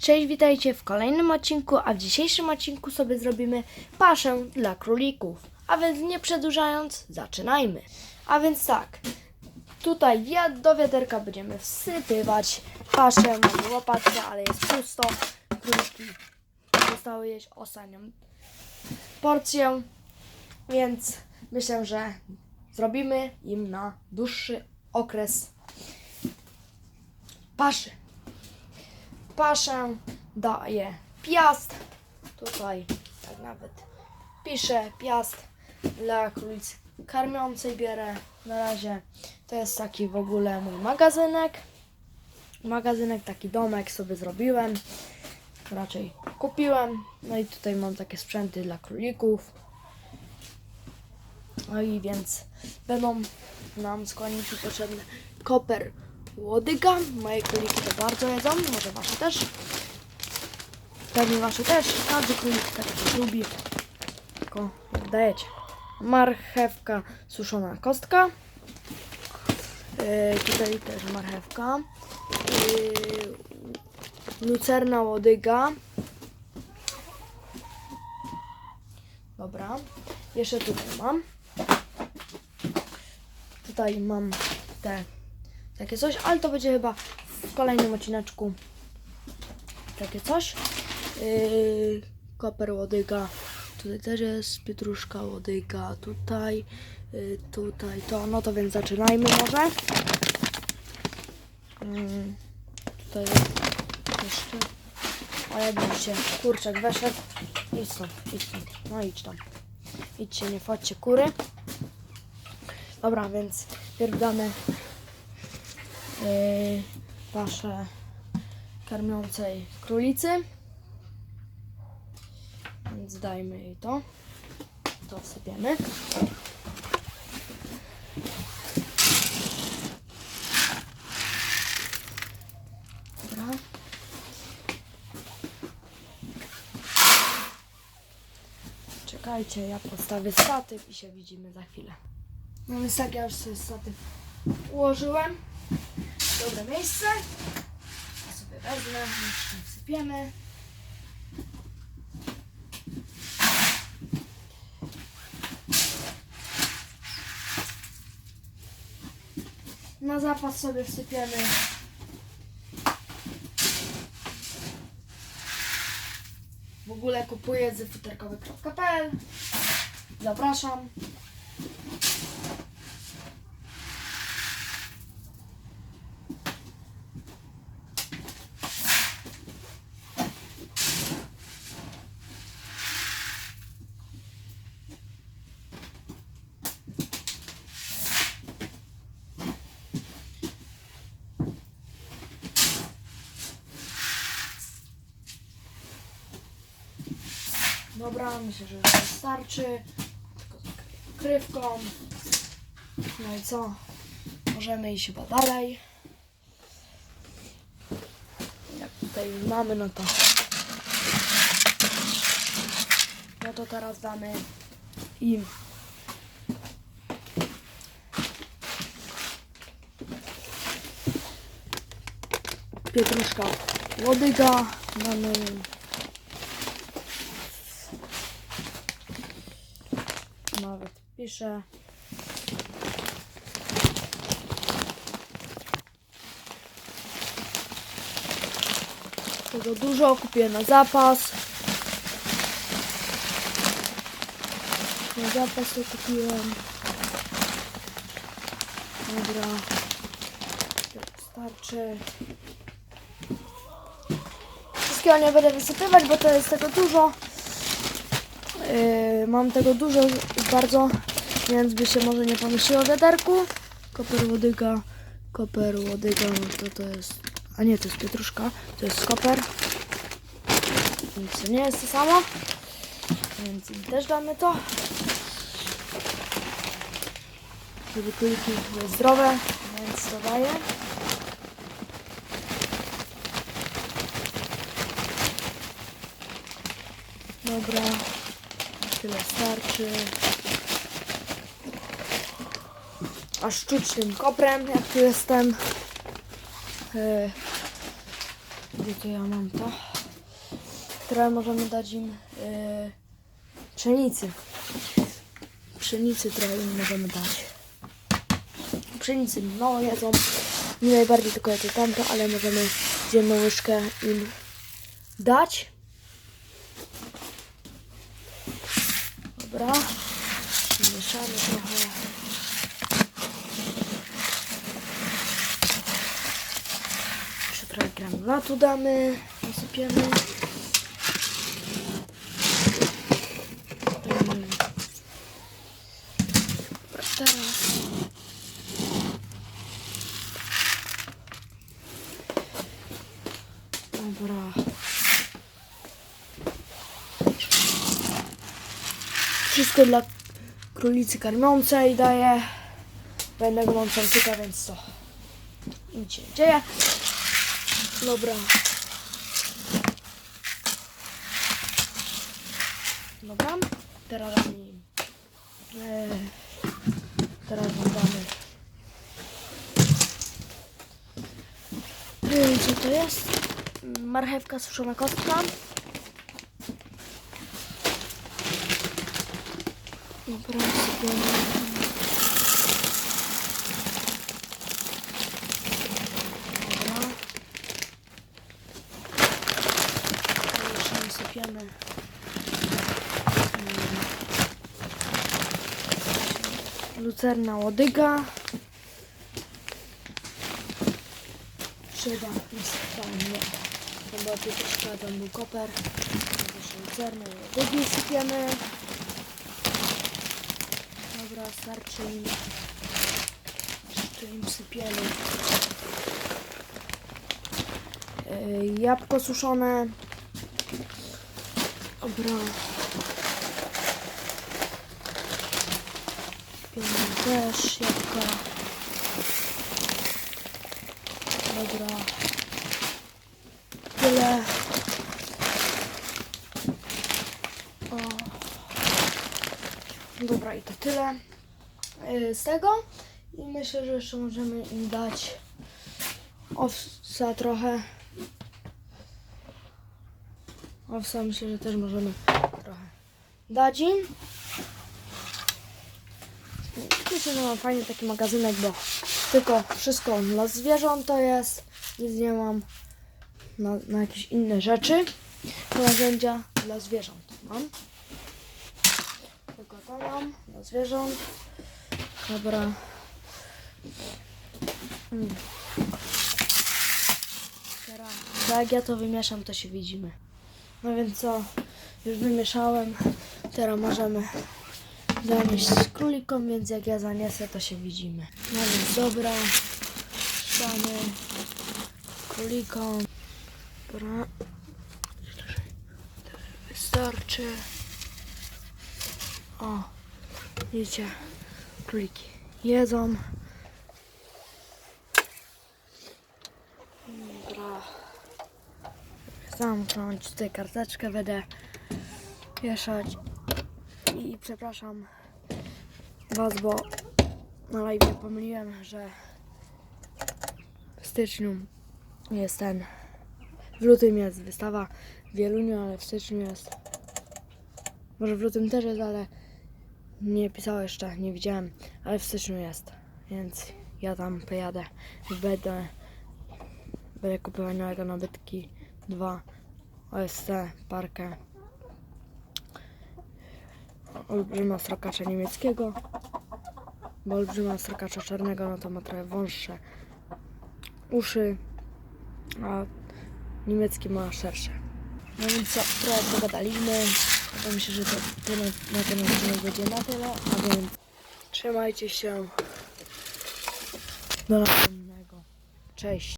Cześć, witajcie w kolejnym odcinku, a w dzisiejszym odcinku sobie zrobimy paszę dla królików. A więc nie przedłużając, zaczynajmy. A więc tak, tutaj ja do wiaderka będziemy wsypywać paszę, mamy łopatkę, ale jest pusto. Króliczki zostały jeść ostatnią porcję, więc myślę, że zrobimy im na dłuższy okres paszy paszę daje piast. Tutaj tak nawet piszę piast dla królic karmiącej bierę na razie. To jest taki w ogóle mój magazynek. Magazynek, taki domek sobie zrobiłem. Raczej kupiłem. No i tutaj mam takie sprzęty dla królików. No i więc będą nam składniki potrzebne koper łodyga. Moje króliki to bardzo jedzą, może wasze też. Pewnie wasze też. Każdy królik tak lubi. Tylko jak dajecie. Marchewka, suszona kostka. Yy, tutaj też marchewka. Yy, lucerna łodyga. Dobra. Jeszcze tutaj mam. Tutaj mam te takie coś, ale to będzie chyba w kolejnym odcineczku takie coś. Yy, koper łodyga. Tutaj też jest pietruszka łodyga. Tutaj, yy, tutaj to. No to więc zaczynajmy może. Yy, tutaj jeszcze. O, jakbyście kurczak weszedł. Idź stąd, idź stąd. No idź tam. Idźcie, nie wchodźcie kury. Dobra, więc pierw damy yy, paszę karmiącej królicy. Więc dajmy jej to. To wsypiemy. Dobra. Czekajcie, ja postawię statyw i się widzimy za chwilę. No więc tak, ja już sobie statyw ułożyłem. Dobre miejsce. Ja sobie wezmę, jeszcze wsypiemy. Na zapas sobie wsypiemy. W ogóle kupuję z futerkowy.pl. Zapraszam. Dobra, myślę, że wystarczy. Krywką. No i co? Możemy iść chyba dalej. Jak tutaj mamy, no to. No to teraz damy im. Pietruszka łodyga. Damy nawet piszę. Tego dużo kupię na zapas. Na zapas to kupiłem. Dobra. Tak Starczy. Wszystkiego nie będę wysypywać, bo to jest tego dużo. Yy, mam tego dużo bardzo, więc by się może nie pomieściło w wiaderku. Koper łodyga, koper łodyga, no to to jest, a nie, to jest pietruszka, to jest koper. Więc to nie jest to samo, więc też damy to. Żeby kuliki były zdrowe, więc to daję. Dobra tyle starczy. A sztucznym koprem, jak tu jestem. Yy, gdzie to ja mam to? Trochę możemy dać im yy, pszenicy. Pszenicy trochę im możemy dać. Pszenicy mało jedzą. Nie najbardziej tylko to tamto, ale możemy jedną łyżkę im dać. Dobra. Mieszamy trochę. Jeszcze trochę granulatu damy. Nasypiemy. Dobra. Dobra. Wszystko dla królicy karmiącej daję. Będę go mam samczyka, więc to nic się dzieje. Dobra. Dobra. Teraz damy im. E, teraz wam damy. E, co to jest? Marchewka suszona kostka. Dobra, sypiemy. Dobra. To Sypiemy. Mm. Lucerna łodyga. Przyda jest tam nie. Tam była pietruszka, tam był koper. Lucerny łodygi sypiemy. Dobra, starczy im. Jeszcze im sypiemy. Jabłko suszone. Dobra. Sypiemy też jabłka. Dobra. Tyle. O. Dobra, i to tyle y, z tego. I myślę, że jeszcze możemy im dać owsa trochę. Owsa myślę, że też możemy trochę dać im. Myślę, że mam fajny taki magazynek, bo tylko wszystko dla zwierząt to jest. Nic nie mam na, na jakieś inne rzeczy. Narzędzia dla zwierząt mam. Tylko to mam dla zwierząt. Dobra. Mm. Teraz, jak ja to wymieszam, to się widzimy. No więc co, już wymieszałem. Teraz możemy zanieść z królikom, więc jak ja zaniesę, to się widzimy. No więc dobra. Szamy królikom. Dobra. Wystarczy. O, widzicie, króliki jedzą. Dobra. Zamknąć tutaj karteczkę, będę wieszać. I przepraszam Was, bo na live pomyliłem, że w styczniu jest ten. W lutym jest wystawa w Wieluniu, ale w styczniu jest. Może w lutym też jest, ale nie pisało jeszcze, nie widziałem, ale w styczniu jest. Więc ja tam pojadę i będę, będę kupować nowego nabytki 2 OSC, parkę olbrzyma strokacza niemieckiego, bo olbrzyma strokacza czarnego no to ma trochę wąższe uszy, a niemiecki ma szersze. No więc co, trochę pogadaliśmy. Mi się, że to tyle na ten odcinek będzie na tyle, a więc trzymajcie się. Do następnego. Cześć.